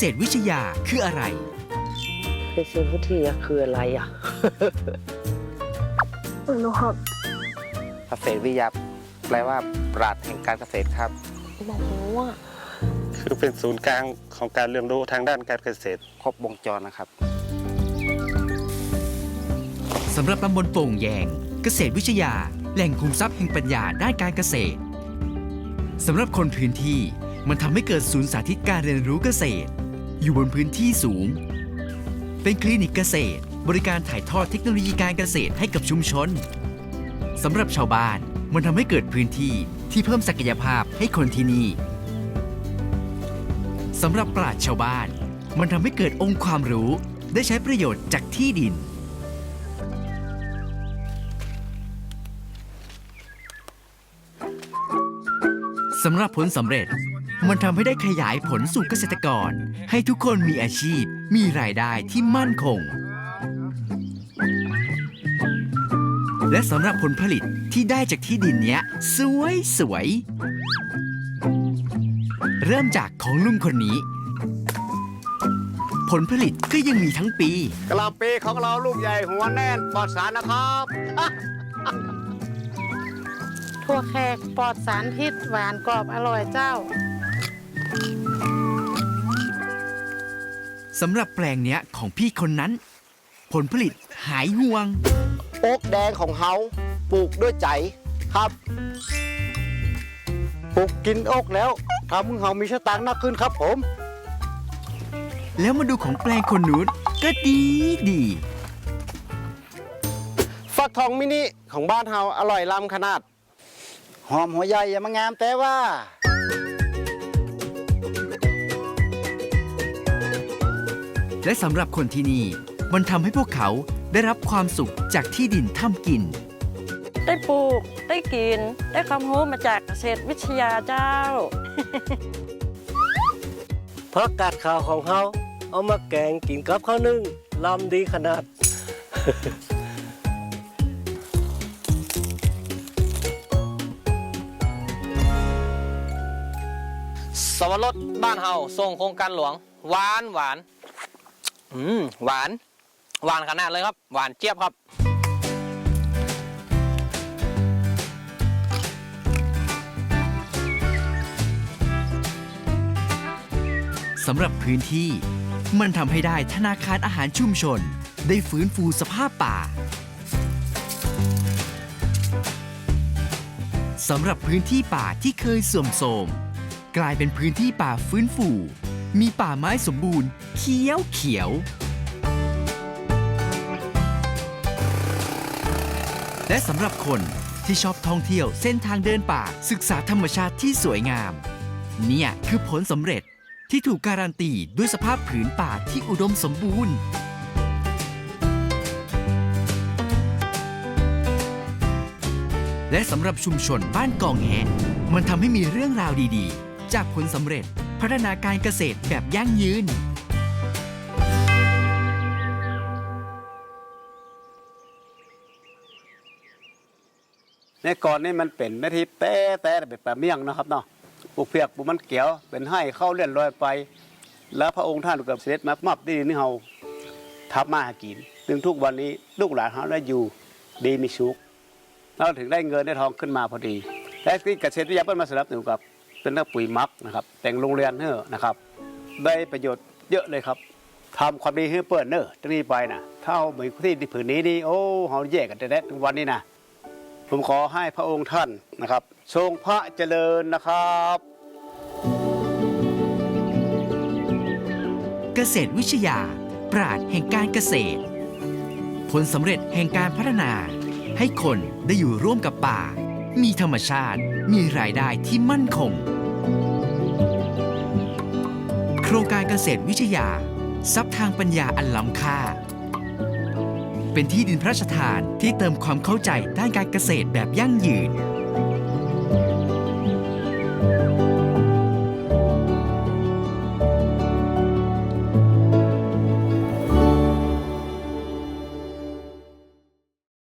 ษตรวิทยาคืออะไร เกษตรวิทยาคืออะไรอะไม่รู้ครับเกษตรวิทยาแปลว่าปราดแห่งการเกษตรครับบอกว่าคือเป็นศูนย์กลางของการเรียนรู้ทางด้านการเกษตร ครบวงจรนะครับสำหรับตำบลโป่งแยง เกษตรวิทยา แหล่งคุมทรัพย์แห่งปัญญาด้านการเกษตรสำหรับคนพื้นที่ มันทำให้เกิดศูนย์สาธิตการเรียนรู้เกษตร อยู่บนพื้นที่สูง เป็นคลินิกเกษตร บริการถ่ายทอดเทคโนโลยีการเกษตรให้กับชุมชนสำหรับชาวบ้านมันทำให้เกิดพื้นที่ที่เพิ่มศักยภาพให้คนที่นี่สำหรับปราชญ์ชาวบ้าน มันทำให้เกิดองค์ความรู้ได้ใช้ประโยชน์จากที่ดิน สำหรับผลสำเร็จ มันทำให้ได้ขยายผลสู่เกษตรกร ให้ทุกคนมีอาชีพ มีรายได้ที่มั่นคง และสำหรับผลผลิตที่ได้จากที่ดินเนี้ย สวยสวยๆเริ่มจากของลุงคนนี้ ผลผลิตก็ยังมีทั้งปีกะหล่ำปีของเราลูกใหญ่หัวแน่นปลอดสารนะครับทั่วแขกปลอดสารพิษหวานกรอบอร่อยเจ้า สำหรับแปลงเนี้ยของพี่คนนั้น ผลผลิตหายห่วง โอ๊กแดงของเฮาปลูกด้วยใจครับปลูกกินโอ๊กแล้วทำให้เฮามีสตางค์มากขึ้นครับผม แล้วมาดูของแปลงคนนู้นก็ดีดี ฟักทองมินิของบ้านเฮาอร่อยล้ำขนาด หอมหัวใหญ่อย่ามางามแต่ว่า และสำหรับคนที่นี่ มันทำให้พวกเขาได้รับความสุขจากที่ดินทำกิน ได้ปลูก ได้กิน ได้ความรู้มาจากเกษตรวิทยาเจ้าเพราะกาดขาวของเขาเอามาแกงกินกับข้าวนึ่งลำดีขนาด สวรสบ้านเฮาส่งโครงการหลวง หวานหวาน อืมหวาน หวานขนาดเลยครับ หวานเจี๊ยบครับสำหรับพื้นที่ มันทำให้ได้ธนาคารอาหารชุมชน ได้ฟื้นฟูสภาพป่าสำหรับพื้นที่ป่าที่เคยเสื่อมโทรม กลายเป็นพื้นที่ป่าฟื้นฟู มีป่าไม้สมบูรณ์ เขียวเขียว และสำหรับคนที่ชอบท่องเที่ยวเส้นทางเดินป่าศึกษาธรรมชาติที่สวยงาม เนี่ยคือผลสำเร็จที่ถูกการันตีด้วยสภาพผืนป่าที่อุดมสมบูรณ์และสำหรับชุมชนบ้านกองแหมันทำให้มีเรื่องราวดี ๆ จากผลสำเร็จ พัฒนาการเกษตรแบบยั่งยืน ในก่อนนี่มันเป็นนาทีแต่แต่เป็นปลาเมี่ยงนะครับเนาะปลูกเพียกปลูกมันเกี่ยว เป็นให้เข้าเลื่อนลอยไป แล้วพระองค์ท่านกับเสด็จมามับดีนี่เฮาทับมาหากินถึงทุกวันนี้ลูกหลานเขาได้อยู่ดีมีสุขเราถึงได้เงินได้ทองขึ้นมาพอดีและที่เกษตรวิทยาเปิ้ลมาสนับสนุนกับ เป็นนักปุ๋ยมักนะครับ แต่งโรงเรียนเนอนะครับ ได้ประโยชน์เยอะเลยครับทำความดีให้เปิดเนอตั้งนี้ไปนะถ้าเอาเหมือนที่ผืนนี้นี่โอ้เขาแยกกันแต่ทุกวันนี้นะผมขอให้พระองค์ท่านนะครับ ทรงพระเจริญนะครับ เกษตรวิทยา ปราดแห่งการเกษตร ผลสำเร็จแห่งการพัฒนา ให้คนได้อยู่ร่วมกับป่า มีธรรมชาติ มีรายได้ที่มั่นคง โครงการเกษตรวิทยา ทรัพย์ทางปัญญาอันล้ำค่า เป็นที่ดินพระราชทานที่เติมความเข้าใจด้านการเกษตรแบบยั่งยืน